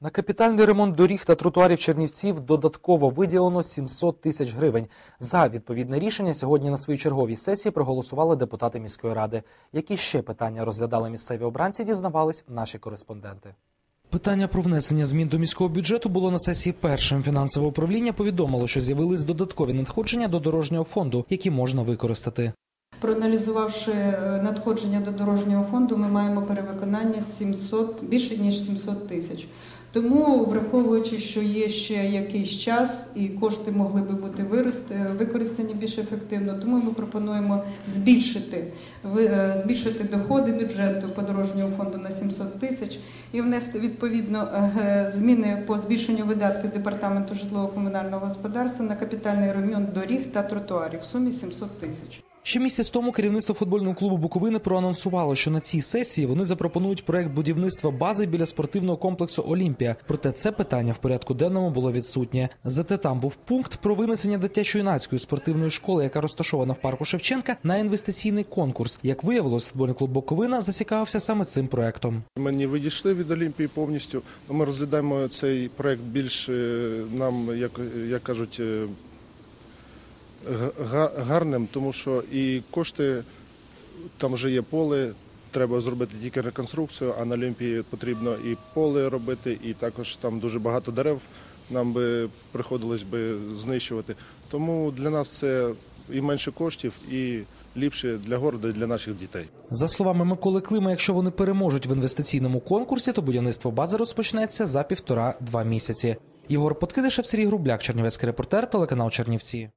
На капітальний ремонт доріг та тротуарів Чернівців додатково виділено 700 тисяч гривень. За відповідне рішення сьогодні на своїй черговій сесії проголосували депутати міської ради. Які ще питання розглядали місцеві обранці, дізнавались наші кореспонденти. Питання про внесення змін до міського бюджету було на сесії першим. Фінансове управління повідомило, що з'явились додаткові надходження до дорожнього фонду, які можна використати. Проаналізувавши е, надходження до дорожнього фонду, ми маємо перевиконання 700, більше ніж 700 тисяч. Тому, враховуючи, що є ще якийсь час і кошти могли би бути використані більш ефективно, тому ми пропонуємо збільшити, е, збільшити доходи бюджету по дорожнього фонду на 700 тисяч і внести відповідно е, зміни по збільшенню видатків департаменту житлово-комунального господарства на капітальний ремонт доріг та тротуарів в сумі 700 тисяч. Ще місяць тому керівництво футбольного клубу Буковини проанонсувало, що на цій сесії вони запропонують проект будівництва бази біля спортивного комплексу Олімпія. Проте це питання в порядку денному було відсутнє. Зате там був пункт про винесення дитячо-юнацької спортивної школи, яка розташована в парку Шевченка, на інвестиційний конкурс. Як виявилось, футбольний клуб Буковина зацікавився саме цим проектом. Ми не відійшли від Олімпії повністю. Ми розглядаємо цей проект більш е, нам, як, як кажуть, е, гарним, тому що і кошти там вже є поле. Треба зробити тільки реконструкцію, а на Олімпії потрібно і поле робити, і також там дуже багато дерев нам би приходилось би знищувати. Тому для нас це і менше коштів, і ліпше для города, і для наших дітей. За словами Миколи Клима, якщо вони переможуть в інвестиційному конкурсі, то будівництво бази розпочнеться за півтора-два місяці. Ігор Подкидишев, Сергій Грубляк, Чернівецький репортер, телеканал Чернівці.